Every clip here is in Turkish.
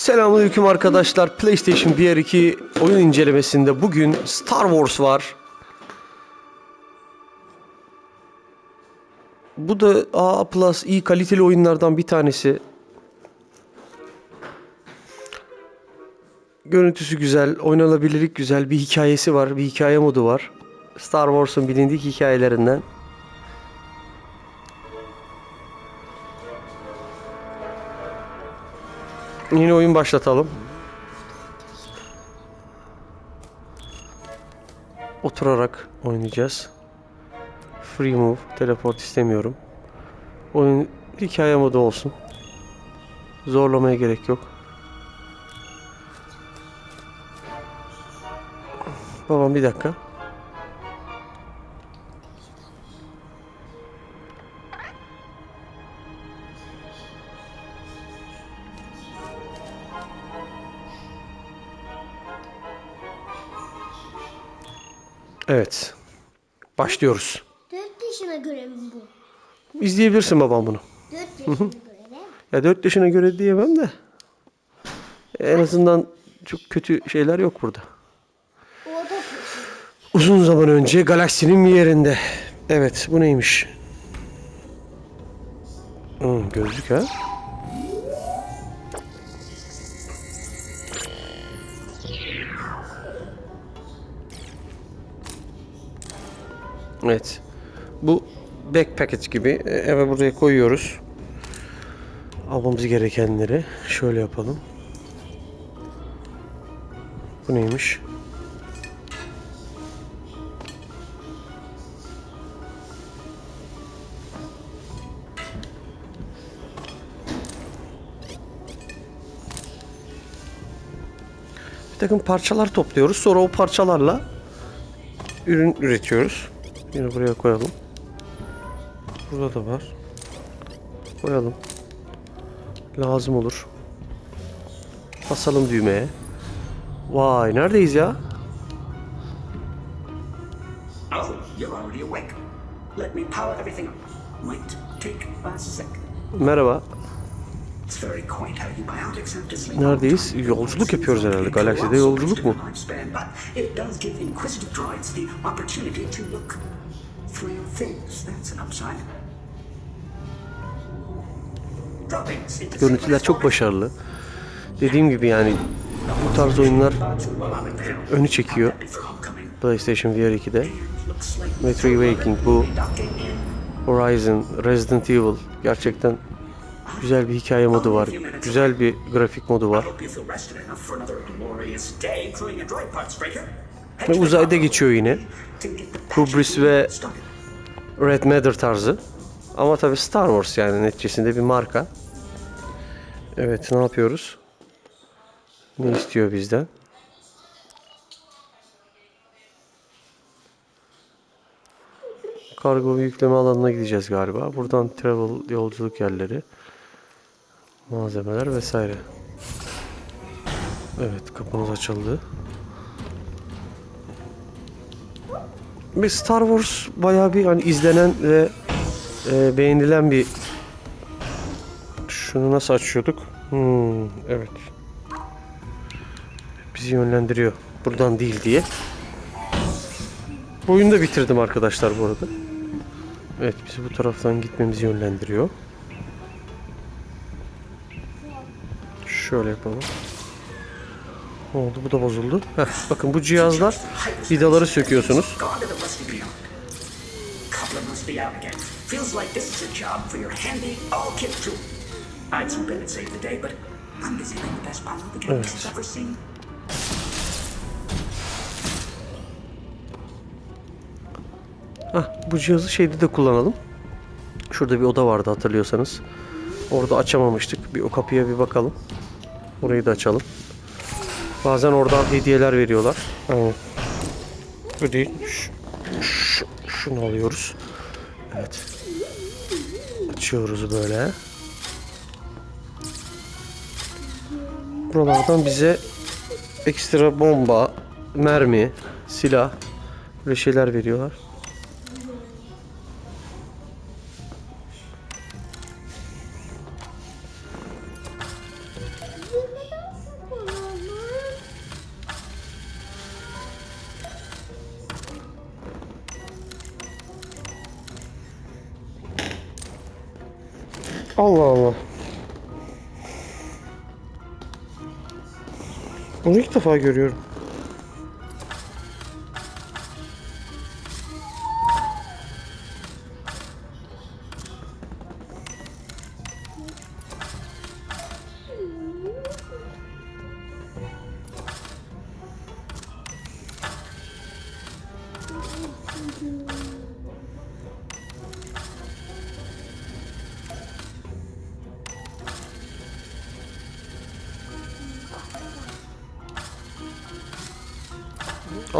Selamünaleyküm arkadaşlar. PlayStation VR 2 oyun incelemesinde bugün Star Wars var. Bu da A Plus iyi kaliteli oyunlardan bir tanesi. Görüntüsü güzel, oynanabilirlik güzel, bir hikayesi var, bir hikaye modu var. Star Wars'un bilindik hikayelerinden. Yeni oyun başlatalım. Oturarak oynayacağız. Free move, teleport istemiyorum. Oyun hikaye modu olsun. Zorlamaya gerek yok. Babam bir dakika. Evet. Başlıyoruz. 4 yaşına göre mi bu? İzleyebilirsin babam bunu. 4 yaşına göre mi? Ya 4 yaşına göre diyemem de. En azından çok kötü şeyler yok burada. Uzun zaman önce galaksinin bir yerinde. Evet bu neymiş? Hmm, gözlük ha. Evet. Bu backpacket gibi e, eve buraya koyuyoruz. Almamız gerekenleri şöyle yapalım. Bu neymiş? bir takım parçalar topluyoruz. Sonra o parçalarla ürün üretiyoruz. Yine buraya koyalım. Burada da var. Koyalım. Lazım olur. Basalım düğmeye. Vay neredeyiz ya? Oh, you're already awake. Let me power everything up. Might take a sec. Merhaba. Neredeyiz? Yolculuk yapıyoruz herhalde. Galakside yolculuk into Görüntüler çok başarılı. Dediğim gibi yani bu tarz oyunlar önü çekiyor. PlayStation VR 2'de. Metro Awakening bu. Horizon, Resident Evil gerçekten güzel bir hikaye modu var. Güzel bir grafik modu var. Ve uzayda geçiyor yine. Hubris ve Red Matter tarzı. Ama tabi Star Wars yani neticesinde bir marka. Evet ne yapıyoruz? Ne istiyor bizden? Kargo yükleme alanına gideceğiz galiba. Buradan travel yolculuk yerleri. Malzemeler vesaire. Evet kapımız açıldı. Bir Star Wars bayağı bir hani izlenen ve e, beğenilen bir şunu nasıl açıyorduk? Hmm, evet. Bizi yönlendiriyor. Buradan değil diye. Bu oyunu da bitirdim arkadaşlar bu arada. Evet bizi bu taraftan gitmemizi yönlendiriyor. Şöyle yapalım. Ne oldu? Bu da bozuldu. Heh, bakın bu cihazlar vidaları söküyorsunuz. Seen. Hah, bu cihazı şeyde de kullanalım. Şurada bir oda vardı hatırlıyorsanız. Orada açamamıştık. Bir o kapıya bir bakalım. Orayı da açalım. Bazen oradan hediyeler veriyorlar. Aynen. Bu değil. Şu, şu- şunu alıyoruz. Evet. Açıyoruz böyle. Buralardan bize ekstra bomba, mermi, silah böyle şeyler veriyorlar. Defa görüyorum.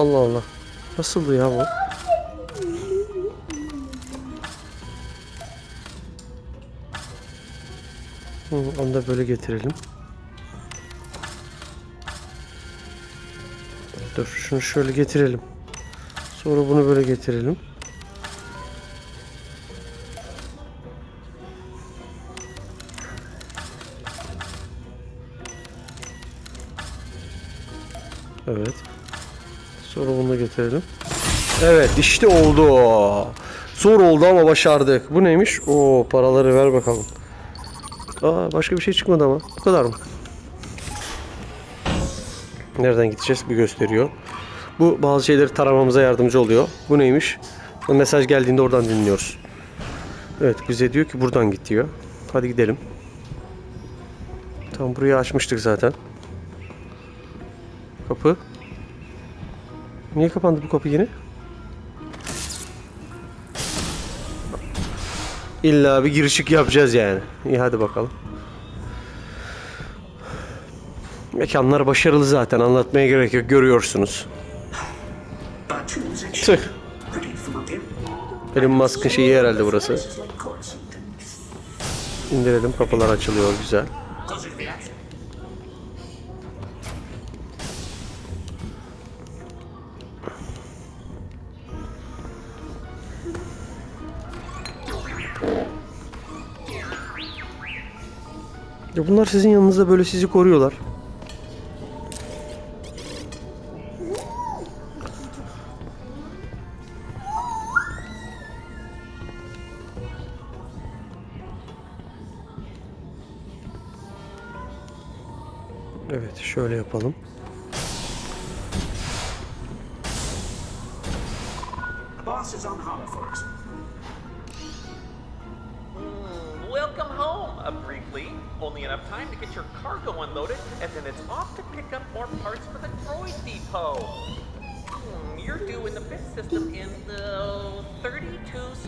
Allah Allah. Nasıldı ya bu? Hı, onu da böyle getirelim. Dur şunu şöyle getirelim. Sonra bunu böyle getirelim. Evet. Sonra bunu da getirelim. Evet işte oldu. Zor oldu ama başardık. Bu neymiş? Oo paraları ver bakalım. Aa başka bir şey çıkmadı ama. Bu kadar mı? Nereden gideceğiz? Bir gösteriyor. Bu bazı şeyleri taramamıza yardımcı oluyor. Bu neymiş? Mesaj geldiğinde oradan dinliyoruz. Evet bize diyor ki buradan git diyor. Hadi gidelim. Tam burayı açmıştık zaten. Kapı. Niye kapandı bu kapı yine? İlla bir girişik yapacağız yani. İyi hadi bakalım. Mekanlar başarılı zaten anlatmaya gerek yok görüyorsunuz. Tüh. Elon Musk'ın şeyi herhalde burası. İndirelim kapılar açılıyor güzel. Ya bunlar sizin yanınızda böyle sizi koruyorlar.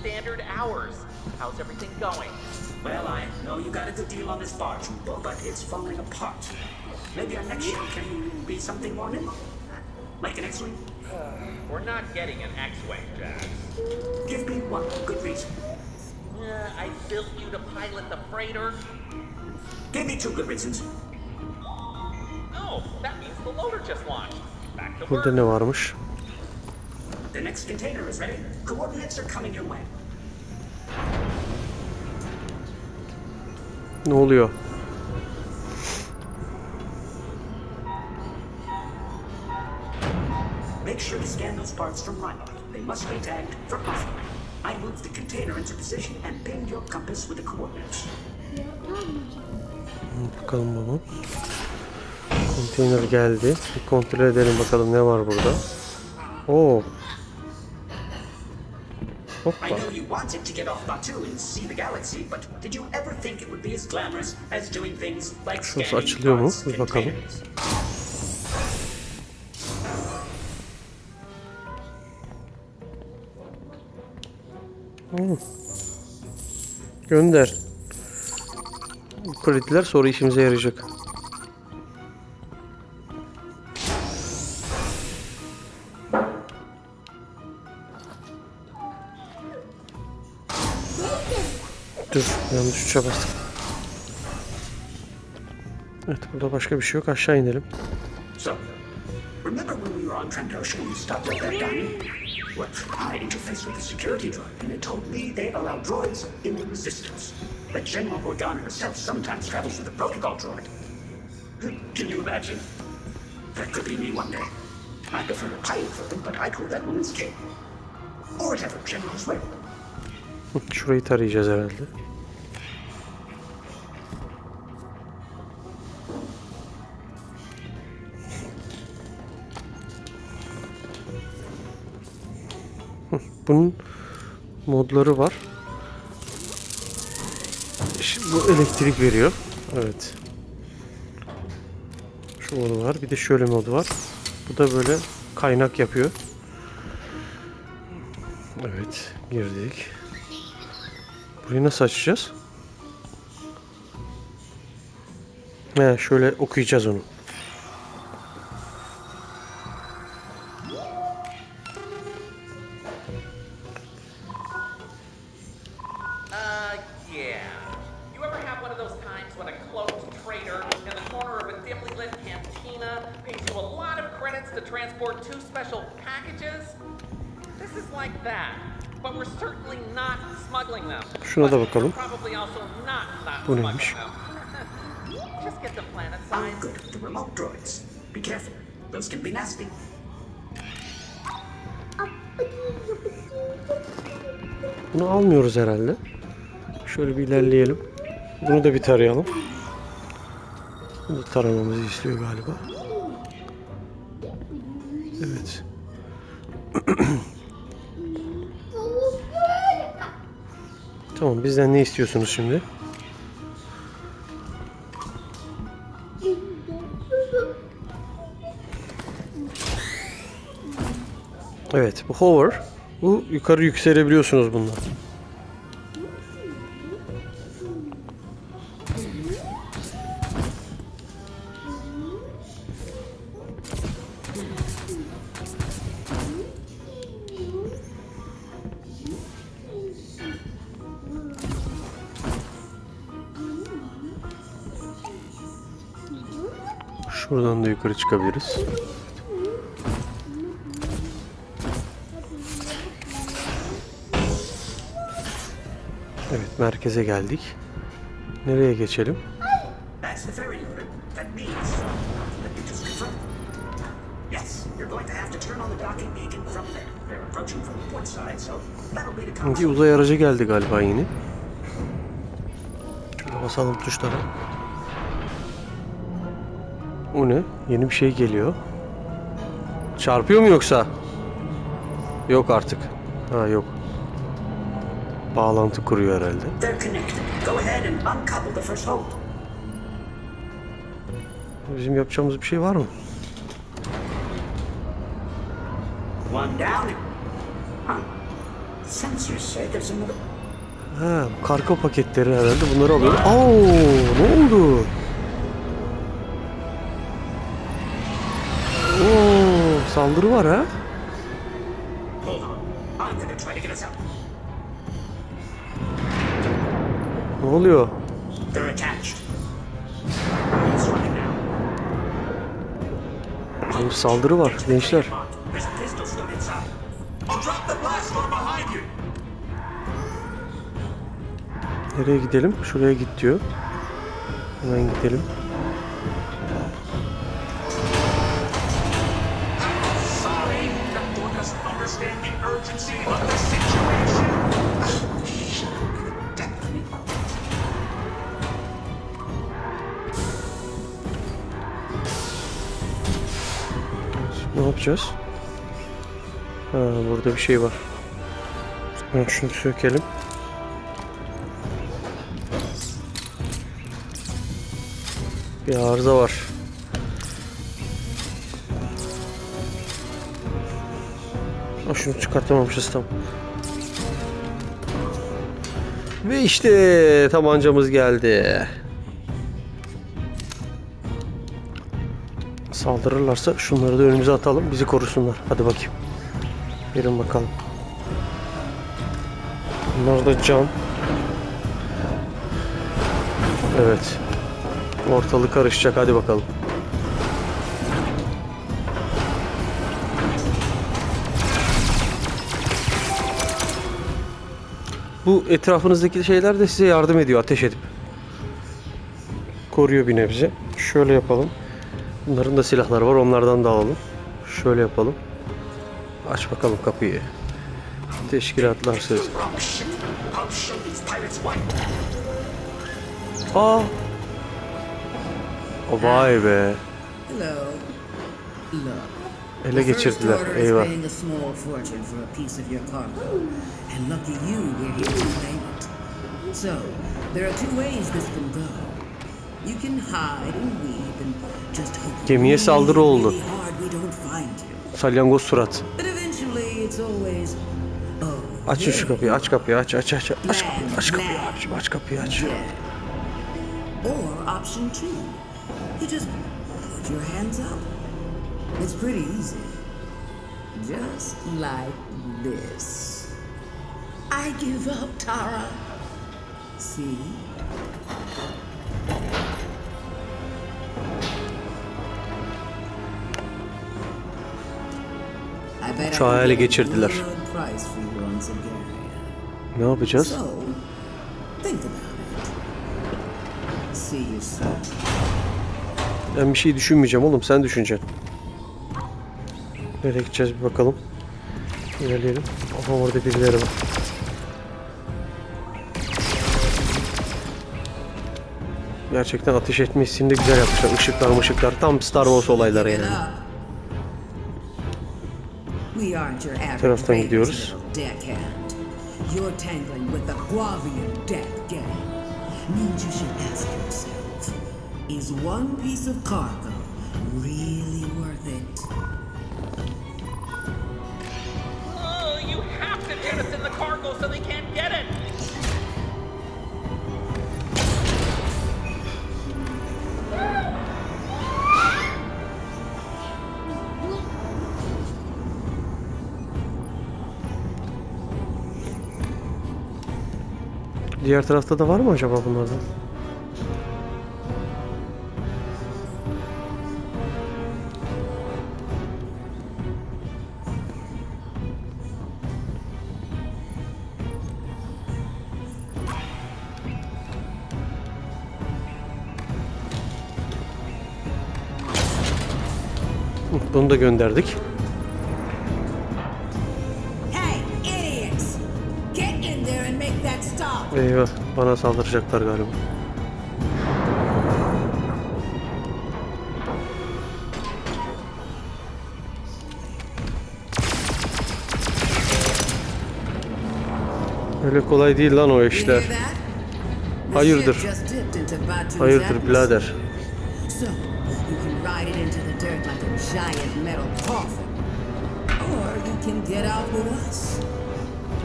Standard hours. How's everything going? Well, I know you got a good deal on this barge, Rubo, but it's falling apart. Maybe our next ship can be something more nimble. Like an X-Wing? We're not getting an X-Wing, Jax. Give me one good reason. Uh, I built you to pilot the freighter. Give me two good reasons. Oh, that means the loader just launched. Back to Burada work. ne varmış? The next container is ready. Coordinates are coming your way. Ne oluyor? Make sure to scan those parts from Reinhardt. They must be tagged for offline. I moved the container into position and pinged your compass with the coordinates. Bakalım bunu. Konteyner geldi. Bir kontrol edelim bakalım ne var burada. Oo. I Hoppa. know you wanted to get off Batu and see the galaxy, but did you ever think it would be as glamorous as doing things like Şurası açılıyor mu? Bir bakalım. containers? Gönder. Bu krediler sonra işimize yarayacak. Tuşa bastık. Evet burada başka bir şey yok aşağı inelim. So, remember when we were on Trandoshan and stopped at that dining? Well, I interfaced with the security droid, and it told me they allow droids in the resistance. But General Organa herself sometimes travels with a protocol droid. Can you imagine? That could be me one day. I prefer to pilot for them, but I call that woman's king. Or whatever generals will. Şurayı tarayacağız herhalde. Bunun modları var. Şimdi bu elektrik veriyor. Evet. Şu modu var. Bir de şöyle modu var. Bu da böyle kaynak yapıyor. Evet. Girdik. Burayı nasıl açacağız? He, şöyle okuyacağız onu. To transport two special packages? This is like that. But we're certainly not smuggling them. Şuna da bakalım. we're Probably also not not Bu neymiş? Just get the planet Oh, size. good. The remote droids. Be careful. Those can be nasty. Bunu almıyoruz herhalde. Şöyle bir ilerleyelim. Bunu da bir tarayalım. Bunu taramamızı istiyor galiba. Evet. Tamam bizden ne istiyorsunuz şimdi? Evet bu hover. Bu yukarı yükselebiliyorsunuz bununla. Şuradan da yukarı çıkabiliriz. Evet merkeze geldik. Nereye geçelim? Bir uzay aracı geldi galiba yine. Şöyle basalım tuşlara. O ne? Yeni bir şey geliyor. Çarpıyor mu yoksa? Yok artık. Ha yok. Bağlantı kuruyor herhalde. Bizim yapacağımız bir şey var mı? Ha, kargo paketleri herhalde bunları alıyor. Oo, ne oldu? Saldırı var ha. Ne oluyor? Bir saldırı var gençler. Nereye gidelim? Şuraya git diyor. Hemen gidelim. Yapacağız? Ha, burada bir şey var. Ha, şunu sökelim. Bir arıza var. Ha, şunu çıkartamamışız tam. Ve işte tabancamız geldi. Saldırırlarsa şunları da önümüze atalım. Bizi korusunlar. Hadi bakayım. Verin bakalım. Bunlar da can. Evet. Ortalık karışacak. Hadi bakalım. Bu etrafınızdaki şeyler de size yardım ediyor ateş edip. Koruyor bir nebze. Şöyle yapalım. Bunların da silahları var. Onlardan da alalım. Şöyle yapalım. Aç bakalım kapıyı. Teşkilatlar söz. Wrong shit. I'll show these pirates what. Aa. O vay be. Ele geçirdiler. Eyvah. So, there are two ways this can go. You can hide and hope Gemiye saldırı oldu. Salyangoz surat. Açın şu kapıyı aç kapıyı aç aç aç aç aç kapıyı aç aç kapıyı aç. Or option two. You just put your hands up. It's pretty easy. Just like this. I give up, Tara. See? Get a geçirdiler. Ne yapacağız? Ben bir şey düşünmeyeceğim oğlum sen düşüneceksin. Nereye gideceğiz bir bakalım. İlerleyelim. Aha orada birileri var. Gerçekten ateş etme hissini de güzel yapmışlar. Işıklar ışıklar tam Star Wars olayları yani. Up. We aren't your average taraftan gidiyoruz. deckhand. You're tangling with the Guavian Death Gang. Means you should ask yourself, is one piece of cargo really Diğer tarafta da var mı acaba bunlardan? Bunu da gönderdik. Eyvah bana saldıracaklar galiba. Öyle kolay değil lan o işler. Hayırdır? Hayırdır birader.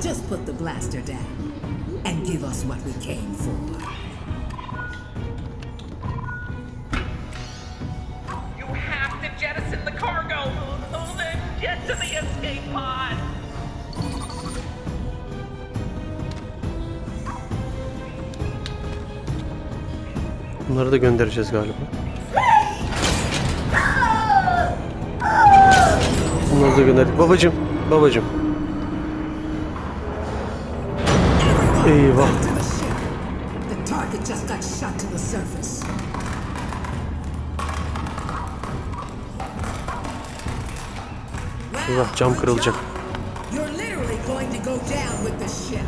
Just put the blaster down and give us what we came for. You have to jettison the cargo. Oh, then get to the escape pod. Bunları da göndereceğiz galiba. Bunları da gönderdik. Babacım, babacım. Down with the ship.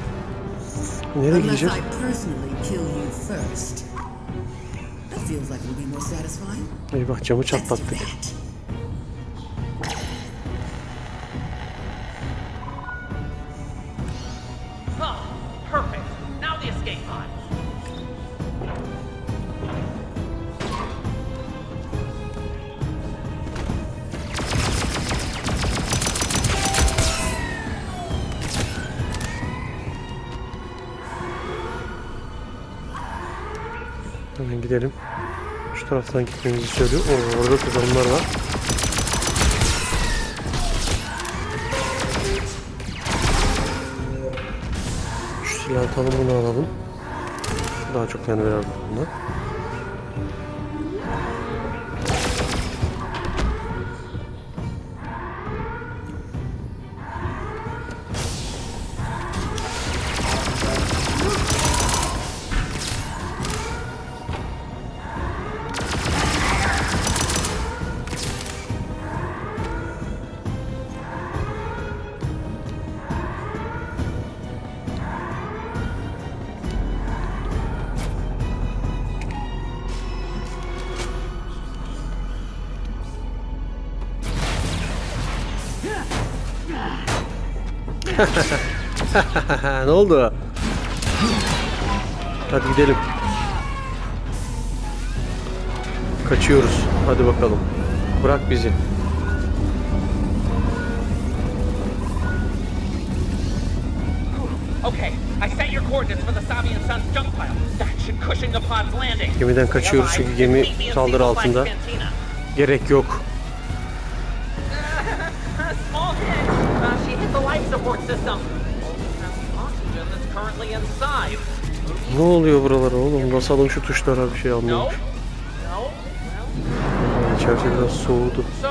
Nereye gideceğiz? I personally kill Taraftan gitmemizi söylüyor. Oo, orada kazanımlar var. Şu silahı atalım bunu alalım. Daha çok yani verir bundan. ne oldu? Hadi gidelim. Kaçıyoruz. Hadi bakalım. Bırak bizi. Okay, I set your coordinates for the Sabi and Sons junk pile. That should cushion the pod's landing. Gemiden kaçıyoruz çünkü gemi saldırı altında. Gerek yok. Ne oluyor buralara oğlum? Basalım şu tuşlara bir şey? Well, İçerisi biraz soğudu. so,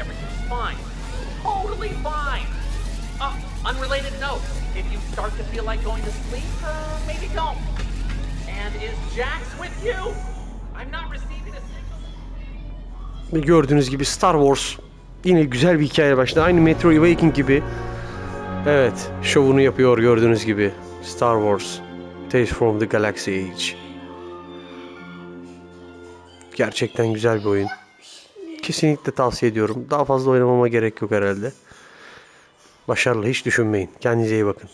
everything's fine. Totally fine. Unrelated note. If you start to feel like going to sleep, uh, maybe don't. And is Jax with you? I'm not receiving a signal. Ve gördüğünüz gibi Star Wars yine güzel bir hikaye başladı. Aynı Metro Awakening gibi. Evet, şovunu yapıyor gördüğünüz gibi. Star Wars Tales from the Galaxy Age. Gerçekten güzel bir oyun. Kesinlikle tavsiye ediyorum. Daha fazla oynamama gerek yok herhalde. Başarılı hiç düşünmeyin. Kendinize iyi bakın.